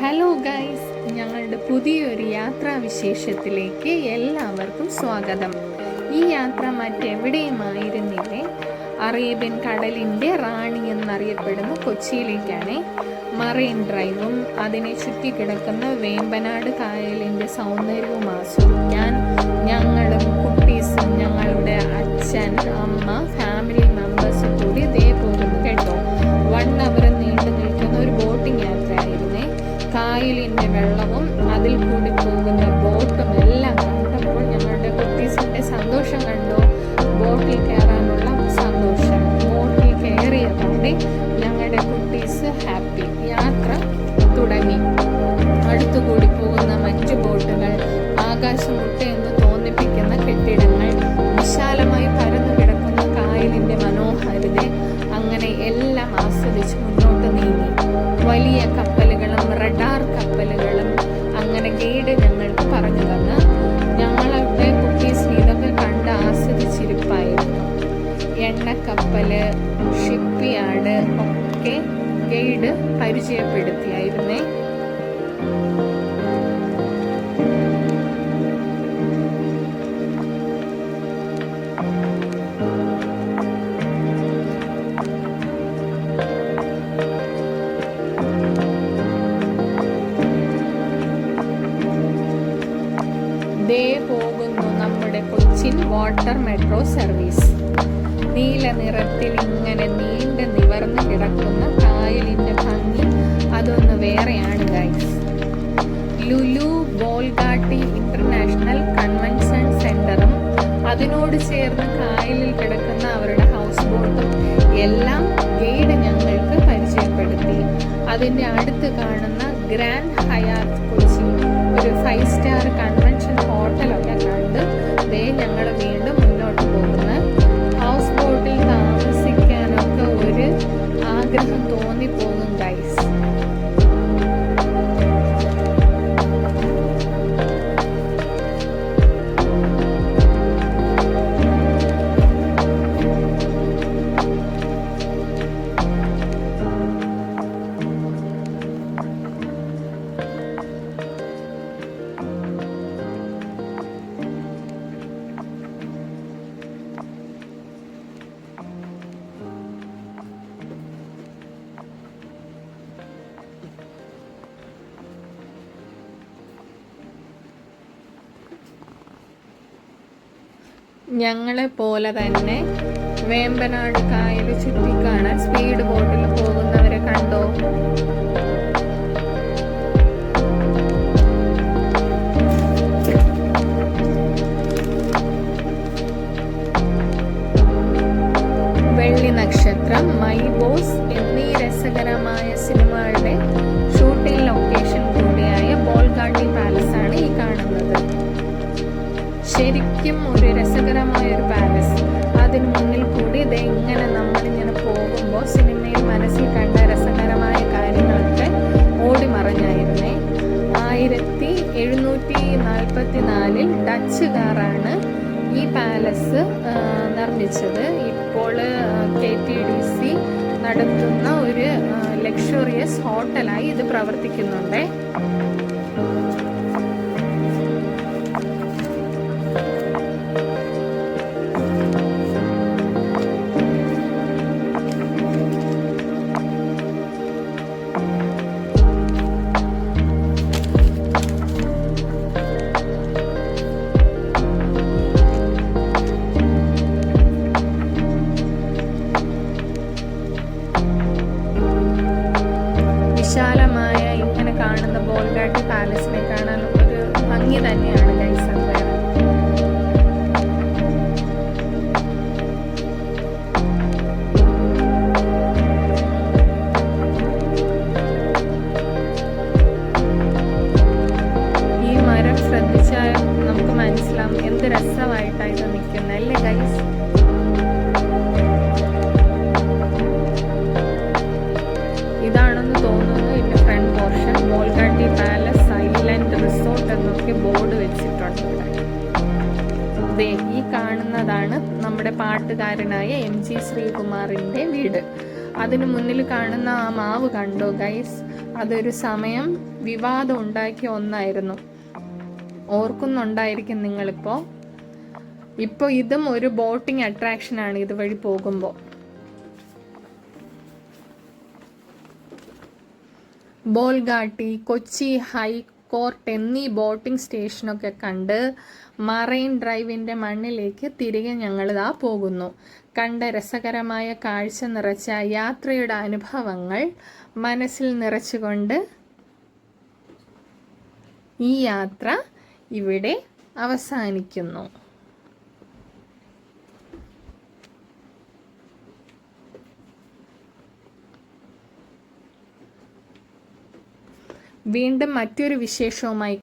Hello guys ഞങ്ങളുടെ പുതിയൊരു യാത്രാവിശേഷത്തിലേക്ക് എല്ലാവർക്കും സ്വാഗതം. ഈ യാത്ര മറ്റെവിടെയും ആയിരുന്നില്ലേ അറേബ്യൻ കടലിന്റെ റാണി എന്നറിയപ്പെടുന്ന കൊച്ചിയിലേക്കാണ്. മറൈൻ ഡ്രൈവും അതിനെ ചുറ്റിക്കിടക്കുന്ന വേമ്പനാട് കായലിന്റെ സൗന്ദര്യവും ആസ്വദിക്കാൻ ഞങ്ങളും കുട്ടീസും ഞങ്ങളുടെ യാത്ര തുടങ്ങി. അടുത്തുകൂടി പോകുന്ന മറ്റു ബോട്ടുകൾ ആകാശമുട്ടയെന്ന് തോന്നിപ്പിക്കുന്ന കെട്ടിടങ്ങൾ വിശാലമായി പരന്നു കിടക്കുന്ന കായലിന്റെ മനോഹാരിത അങ്ങനെ എല്ലാം ആസ്വദിച്ചു മുന്നോട്ട് വാട്ടർ മെട്രോ സർവീസ് നീല നിറത്തിൽ ഇങ്ങനെ നീണ്ട് നിവർന്ന് കിടക്കുന്ന കായലിന്റെ ഭംഗി അതൊന്ന് വേറെയാണ് guys Lulu Bolgatty international convention സെന്ററും അതിനോട് ചേർന്ന് കായലിൽ കിടക്കുന്ന അവരുടെ ഹൗസ് ബോട്ടും എല്ലാം ഗൈഡ് ഞങ്ങൾക്ക് പരിചയപ്പെടുത്തി. അതിന്റെ അടുത്ത് കാണുന്ന ഗ്രാൻഡ് ഹയാത്ത് ഞങ്ങളെ പോലെ തന്നെ വേമ്പനാട് കായൽ ചുറ്റിക്കാണാൻ സ്പീഡ് ബോട്ടിൽ പോകുന്നവരെ കണ്ടോ? വെള്ളി നക്ഷത്രം മൈ ബോസ് എന്നീ രസകരമായ സിനിമകളുടെ ഷൂട്ടിംഗ് ലൊക്കേഷൻ കൂടിയായ ബോൾഗാട്ടി പാലസ് ആണ് ഈ കാണുന്നത്. ശരിക്കും മുന്നിൽ കൂടി ഇത് എങ്ങനെ നമ്മളിങ്ങനെ പോകുമ്പോൾ സിനിമയിൽ മനസ്സിൽ കണ്ട രസകരമായ കാര്യങ്ങളൊക്കെ ഓടി മറഞ്ഞായിരുന്നേ. ആയിരത്തി എഴുന്നൂറ്റി നാൽപ്പത്തി നാലിൽ ഡച്ചുകാരാണ് ഈ പാലസ് നിർമ്മിച്ചത്. ഇപ്പോൾ കെ ടി ഡി സി നടത്തുന്ന ഒരു ലക്ഷറിയസ് ഹോട്ടലായി ഇത് പ്രവർത്തിക്കുന്നുണ്ടേ. വിശാലമായ ഇങ്ങനെ കാണുന്ന ബോൾഗാട്ടി പാലസിനെ കാണാൻ ഒരു ഭംഗി തന്നെയാണ് ഗൈസ് പാട്ടുകാരനായ എം ജി ശ്രീകുമാറിന്റെ വീട്. അതിന് മുന്നിൽ കാണുന്ന ആ മാവ് കണ്ടോ ഗൈസ് അതൊരു സമയം വിവാദം ഉണ്ടാക്കിയ ഒന്നായിരുന്നു. ഓർക്കുന്നുണ്ടായിരിക്കും നിങ്ങളിപ്പോൾ ഇപ്പോൾ ഇതും ഒരു ബോട്ടിംഗ് അട്രാക്ഷനാണ് ഇതുവഴി പോകുമ്പോൾ ബോൾഗാട്ടി കൊച്ചി ഹൈക്കോർട്ട് എന്നീ ബോട്ടിംഗ് സ്റ്റേഷനൊക്കെ കണ്ട് മറൈൻ ഡ്രൈവിന്റെ മണ്ണിലേക്ക് തിരികെ ഞങ്ങളിതാ പോകുന്നു. കണ്ട രസകരമായ കാഴ്ച നിറച്ച യാത്രയുടെ അനുഭവങ്ങൾ മനസ്സിൽ നിറച്ചുകൊണ്ട് ഈ യാത്ര ഇവിടെ അവസാനിക്കുന്നു. വീണ്ടും മറ്റൊരു വിശേഷവുമായി